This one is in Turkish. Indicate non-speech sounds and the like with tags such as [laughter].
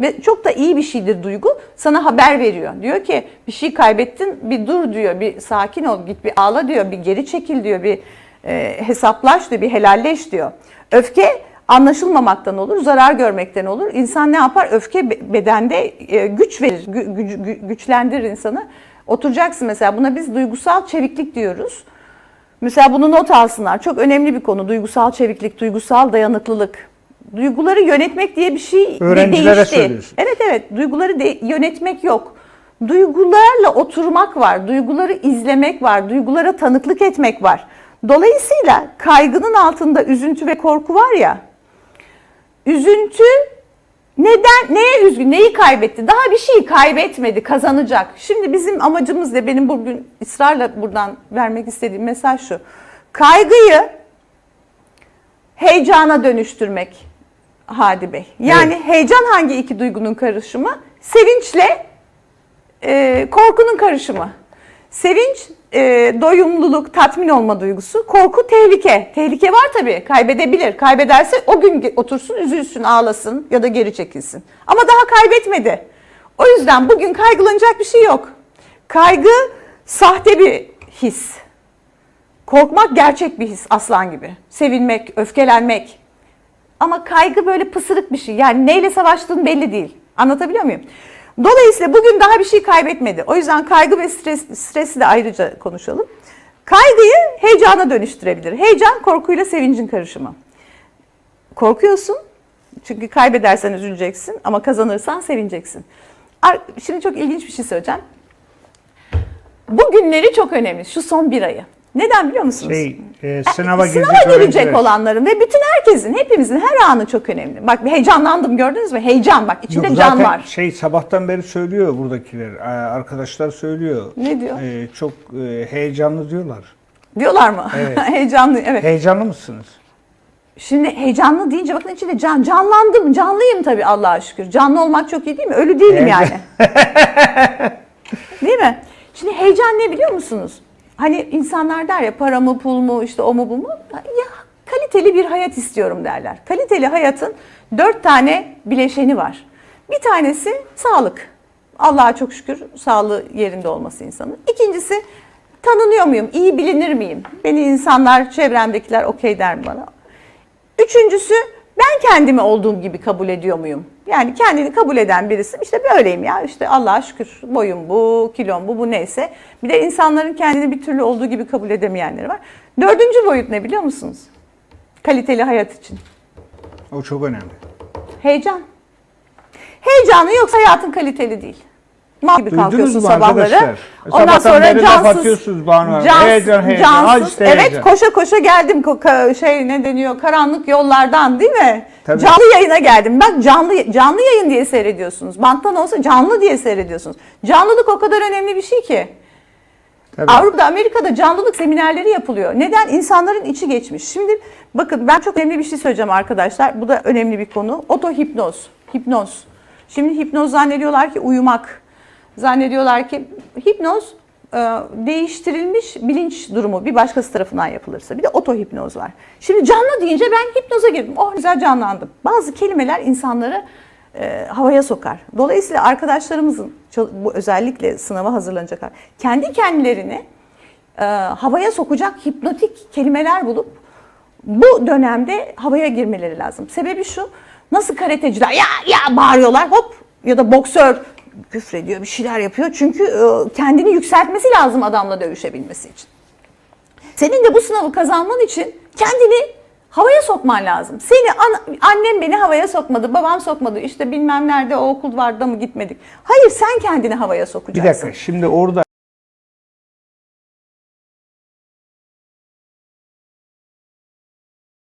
Ve çok da iyi bir şeydir duygu. Sana haber veriyor. Diyor ki bir şey kaybettin bir dur diyor. Bir sakin ol git bir ağla diyor. Bir geri çekil diyor. Bir e, hesaplaş diyor. Bir helalleş diyor. Öfke anlaşılmamaktan olur, zarar görmekten olur. İnsan ne yapar? Öfke be- bedende e, güç verir, gü- gücü- gü- güçlendirir insanı. Oturacaksın mesela buna biz duygusal çeviklik diyoruz. Mesela bunu not alsınlar. Çok önemli bir konu. Duygusal çeviklik, duygusal dayanıklılık. Duyguları yönetmek diye bir şey Öğrencilere değişti. söylüyorsun. Evet evet. Duyguları de yönetmek yok. Duygularla oturmak var. Duyguları izlemek var. Duygulara tanıklık etmek var. Dolayısıyla kaygının altında üzüntü ve korku var ya. Üzüntü neden, neye üzgün, neyi kaybetti? Daha bir şeyi kaybetmedi, kazanacak. Şimdi bizim amacımız da benim bugün ısrarla buradan vermek istediğim mesaj şu. Kaygıyı heyecana dönüştürmek Hadi Bey. Yani heyecan hangi iki duygunun karışımı? Sevinçle e, korkunun karışımı. Sevinç e, doyumluluk, tatmin olma duygusu. Korku tehlike. Tehlike var tabii. Kaybedebilir. Kaybederse o gün otursun, üzülsün, ağlasın ya da geri çekilsin. Ama daha kaybetmedi. O yüzden bugün kaygılanacak bir şey yok. Kaygı sahte bir his. Korkmak gerçek bir his aslan gibi. Sevinmek, öfkelenmek. Ama kaygı böyle pısırık bir şey. Yani neyle savaştığın belli değil. Anlatabiliyor muyum? Dolayısıyla bugün daha bir şey kaybetmedi. O yüzden kaygı ve stres, stresi de ayrıca konuşalım. Kaygıyı heyecana dönüştürebilir. Heyecan korkuyla sevincin karışımı. Korkuyorsun çünkü kaybedersen üzüleceksin ama kazanırsan sevineceksin. Şimdi çok ilginç bir şey söyleyeceğim. Bu günleri çok önemli. Şu son bir ayı. Neden biliyor musunuz? Şey, e, sınava, girecek, Sınava girecek öğrenciler. olanların ve bütün herkesin, hepimizin her anı çok önemli. Bak heyecanlandım gördünüz mü? Heyecan bak içinde Yok, can var. Şey sabahtan beri söylüyor buradakiler. e, Arkadaşlar söylüyor. Ne diyor? E, çok e, heyecanlı diyorlar. Diyorlar mı? Evet. [laughs] Heyecanlı evet. Heyecanlı mısınız? Şimdi heyecanlı deyince bakın içinde can. Canlandım. Canlıyım tabii Allah'a şükür. Canlı olmak çok iyi değil mi? Ölü değilim Evet. yani. [laughs] değil mi? Şimdi heyecan ne biliyor musunuz? Hani insanlar der ya para mı pul mu işte o mu bu mu? Ya kaliteli bir hayat istiyorum derler. Kaliteli hayatın dört tane bileşeni var. Bir tanesi sağlık. Allah'a çok şükür sağlığı yerinde olması insanın. İkincisi tanınıyor muyum? İyi bilinir miyim? Beni insanlar, çevremdekiler okey der mi bana? Üçüncüsü ben kendimi olduğum gibi kabul ediyor muyum? Yani kendini kabul eden birisi işte böyleyim ya işte Allah'a şükür boyum bu, kilom bu, bu neyse. Bir de insanların kendini bir türlü olduğu gibi kabul edemeyenleri var. Dördüncü boyut ne biliyor musunuz? Kaliteli hayat için. O çok önemli. Heyecan. Heyecanı yoksa hayatın kaliteli değil. Mal gibi Duydunuz kalkıyorsun mu sabahları. arkadaşlar? Ondan Sabahtan sonra laf cansız, atıyorsunuz Banu Hanım. cans- Heyecan, heyecan. Al cansız. işte evet heyecan. koşa koşa geldim Ko- ka- şey ne deniyor karanlık yollardan değil mi? Tabii. Canlı yayına geldim. Bak canlı canlı yayın diye seyrediyorsunuz. Banttan olsa canlı diye seyrediyorsunuz. Canlılık o kadar önemli bir şey ki. Tabii. Avrupa'da, Amerika'da canlılık seminerleri yapılıyor. Neden? İnsanların içi geçmiş. Şimdi bakın ben çok önemli bir şey söyleyeceğim arkadaşlar. Bu da önemli bir konu. Otohipnoz, hipnoz. Şimdi hipnoz zannediyorlar ki uyumak. Zannediyorlar ki hipnoz e, değiştirilmiş bilinç durumu bir başkası tarafından yapılırsa. Bir de otohipnoz var. Şimdi canlı deyince ben hipnoza girdim. Oh güzel canlandım. Bazı kelimeler insanları e, havaya sokar. Dolayısıyla arkadaşlarımızın bu özellikle sınava hazırlanacak kendi kendilerini e, havaya sokacak hipnotik kelimeler bulup bu dönemde havaya girmeleri lazım. Sebebi şu. Nasıl karateciler ya ya bağırıyorlar hop ya da boksör küfrediyor bir şeyler yapıyor. Çünkü e, kendini yükseltmesi lazım adamla dövüşebilmesi için. Senin de bu sınavı kazanman için kendini havaya sokman lazım. Seni an- annem beni havaya sokmadı, babam sokmadı. İşte bilmem nerede o okul vardı mı gitmedik. Hayır sen kendini havaya Bir sokacaksın. dakika şimdi orada